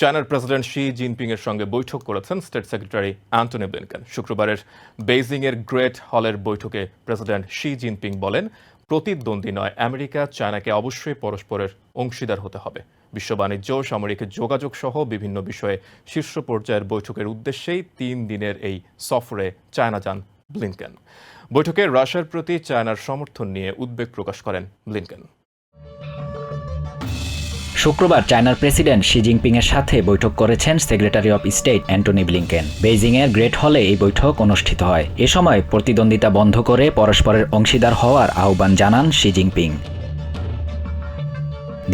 চায়নার president Xi Jinping এর সঙ্গে বৈঠক করেছেন স্টেট সেক্রেটারি অ্যান্টনি ব্লিনকেন। শুক্রবারের বেইজিং এর গ্রেট হলের বৈঠকে প্রেসিডেন্ট শি জিনপিং বলেন, প্রতিদ্বন্দ্বী নয়, আমেরিকা চায়নাকে অবশ্যই পরস্পরের অংশীদার হতে হবে। বিশ্ব বাণিজ্য, সামরিক যোগাযোগ সহ বিভিন্ন বিষয়ে শীর্ষ পর্যায়ের বৈঠকের উদ্দেশ্যেই তিন দিনের এই সফরে চায়না যান ব্লিনকেন। বৈঠকে রাশিয়ার প্রতি চায়নার সমর্থন নিয়ে উদ্বেগ প্রকাশ করেন ব্লিনকেন। শুক্রবার চায়নার প্রেসিডেন্ট শি জিনপিং এর সাথে বৈঠক করেছেন secretary of state Antony Blinken. Beijing এর গ্রেট হলে এই বৈঠক অনুষ্ঠিত হয়। এ সময় প্রতিদ্বন্দ্বিতা বন্ধ করে পরস্পরের অংশীদার হওয়ার আহ্বান জানান শি জিনপিং।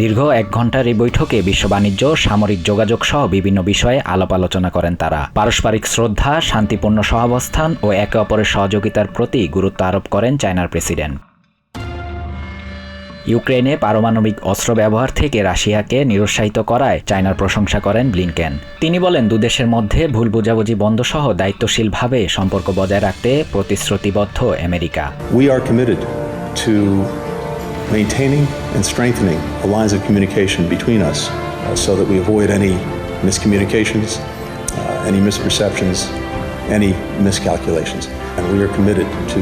দীর্ঘ এক ঘণ্টার এই বৈঠকে বিশ্ব বাণিজ্য, সামরিক যোগাযোগ সহ বিভিন্ন বিষয়ে আলাপ আলোচনা করেন তারা। পারস্পরিক শ্রদ্ধা, শান্তিপূর্ণ সহাবস্থান ও একে অপরের সহযোগিতার প্রতি গুরুত্ব আরোপ করেন চায়নার প্রেসিডেন্ট। ইউক্রেনে পারমাণবিক অস্ত্র ব্যবহার থেকে রাশিয়াকে নিরুৎসাহিত করায় চায়নার প্রশংসা করেন ব্লিনকেন। তিনি বলেন দুদেশের মধ্যে ভুল বোঝাবুঝি বন্ধ সহ দায়িত্বশীলভাবে সম্পর্ক বজায় রাখতে প্রতিশ্রুতিবদ্ধ America. We are committed to maintaining and strengthening alliance of communication between us so that we avoid any miscommunications any misperceptions any miscalculations and we are committed to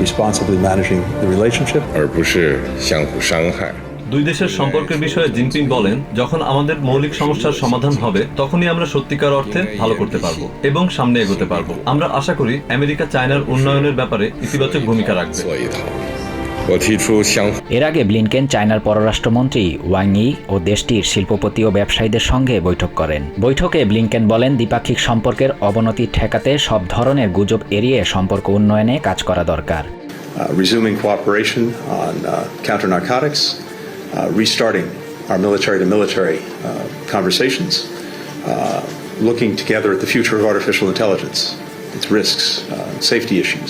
responsibly managing the relationship. 而不是相互伤害。 দুই দেশের সম্পর্কের বিষয়ে Jinping বলেন যখন আমাদের মৌলিক সমস্যার সমাধান হবে তখনই আমরা সত্যিকার অর্থে ভালো করতে পারবো এবং সামনে এগোতে পারবো আমরা আশা করি আমেরিকা চায়নার উন্নয়নের ব্যাপারে ইতিবাচক ভূমিকা রাখবে 做一套。我提出相互 এর আগে ব্লিনকেন চায়নার পররাষ্ট্রমন্ত্রী ওয়াং ই ও দেশটির শিল্পপতি ও ব্যবসায়ীদের সঙ্গে বৈঠক করেন। বৈঠকে ব্লিনকেন বলেন দ্বিপাক্ষিক সম্পর্কের অবনতি ঠেকাতে সব ধরনের গুজব এড়িয়ে সম্পর্ক উন্নয়নে কাজ করা দরকার। uh, uh, uh, Looking together at the future of artificial intelligence its risks uh, safety issues.